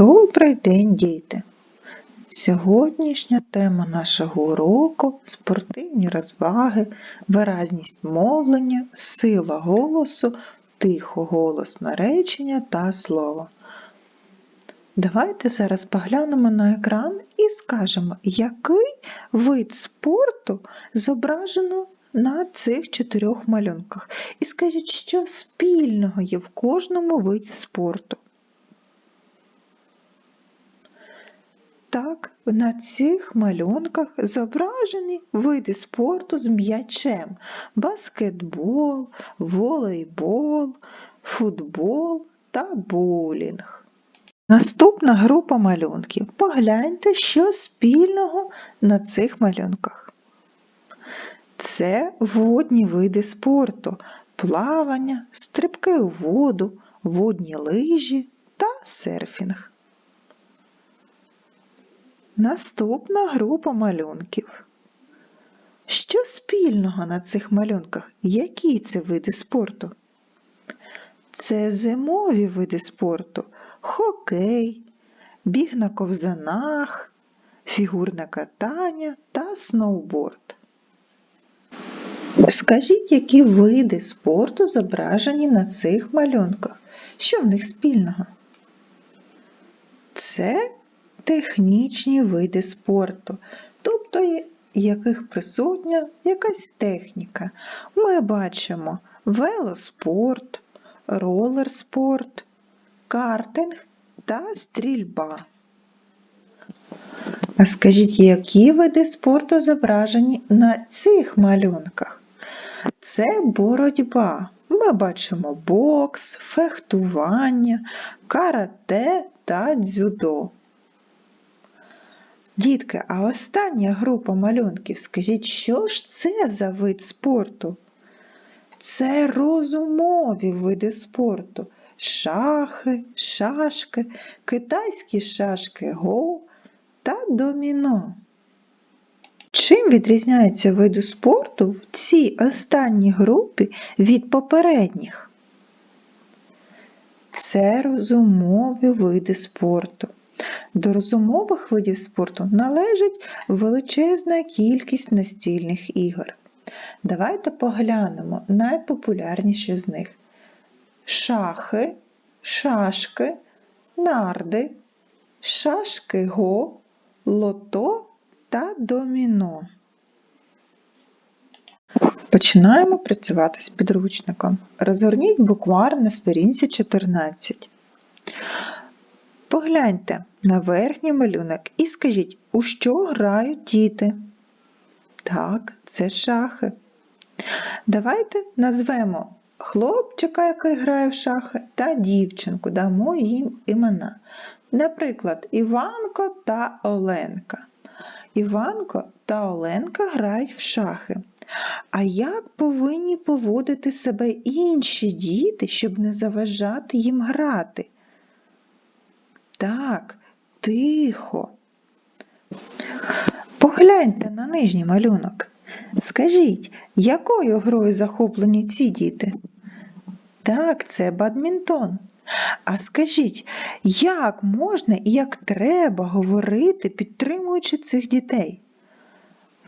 Добрий день, діти! Сьогоднішня тема нашого уроку спортивні розваги, виразність мовлення, сила голосу, тихоголосне речення та слово. Давайте зараз поглянемо на екран і скажемо, який вид спорту зображено на цих чотирьох малюнках. І скажіть, що спільного є в кожному виді спорту. Так, на цих малюнках зображені види спорту з м'ячем: баскетбол, волейбол, футбол та боулінг. Наступна група малюнків. Погляньте, що спільного на цих малюнках. Це водні види спорту, плавання, стрибки у воду, водні лижі та серфінг. Наступна група малюнків. Що спільного на цих малюнках? Які це види спорту? Це зимові види спорту, хокей, біг на ковзанах, фігурне катання та сноуборд. Скажіть, які види спорту зображені на цих малюнках? Що в них спільного? Це технічні види спорту, тобто яких присутня якась техніка. Ми бачимо велоспорт, ролерспорт, картинг та стрільба. А скажіть, які види спорту зображені на цих малюнках? Це боротьба. Ми бачимо бокс, фехтування, карате та дзюдо. Дітки, а остання група малюнків, скажіть, що ж це за вид спорту? Це розумові види спорту. Шахи, шашки, китайські шашки го та доміно. Чим відрізняється види спорту в цій останній групі від попередніх? Це розумові види спорту. До розумових видів спорту належить величезна кількість настільних ігор. Давайте поглянемо найпопулярніші з них: шахи, шашки, нарди, шашки го, лото та доміно. Починаємо працювати з підручником. Розгорніть буквар на сторінці 14. Погляньте на верхній малюнок і скажіть, у що грають діти? Так, це шахи. Давайте назвемо хлопчика, який грає в шахи, та дівчинку, дамо їм імена. Наприклад, Іванко та Оленка. Іванко та Оленка грають в шахи. А як повинні поводити себе інші діти, щоб не заважати їм грати? Так, тихо. Погляньте на нижній малюнок. Скажіть, якою грою захоплені ці діти? Так, це бадмінтон. А скажіть, як можна і як треба говорити, підтримуючи цих дітей?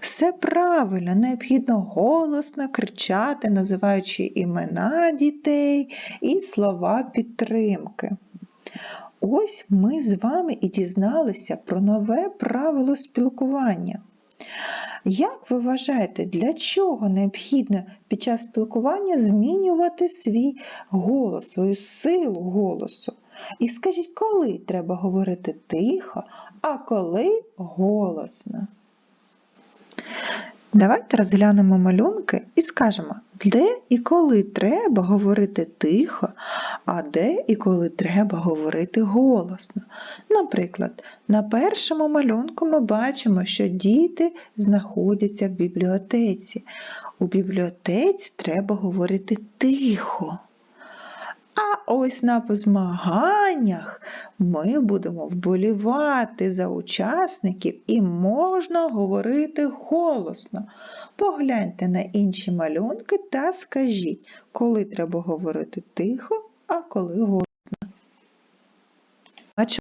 Все правильно, необхідно голосно кричати, називаючи імена дітей і слова підтримки. Ось ми з вами і дізналися про нове правило спілкування. Як ви вважаєте, для чого необхідно під час спілкування змінювати свій голос, свою силу голосу? І скажіть, коли треба говорити тихо, а коли голосно? Давайте розглянемо малюнки і скажемо, де і коли треба говорити тихо, а де і коли треба говорити голосно. Наприклад, на першому малюнку ми бачимо, що діти знаходяться в бібліотеці. У бібліотеці треба говорити тихо. Ось на позмаганнях ми будемо вболівати за учасників і можна говорити голосно. Погляньте на інші малюнки та скажіть, коли треба говорити тихо, а коли голосно.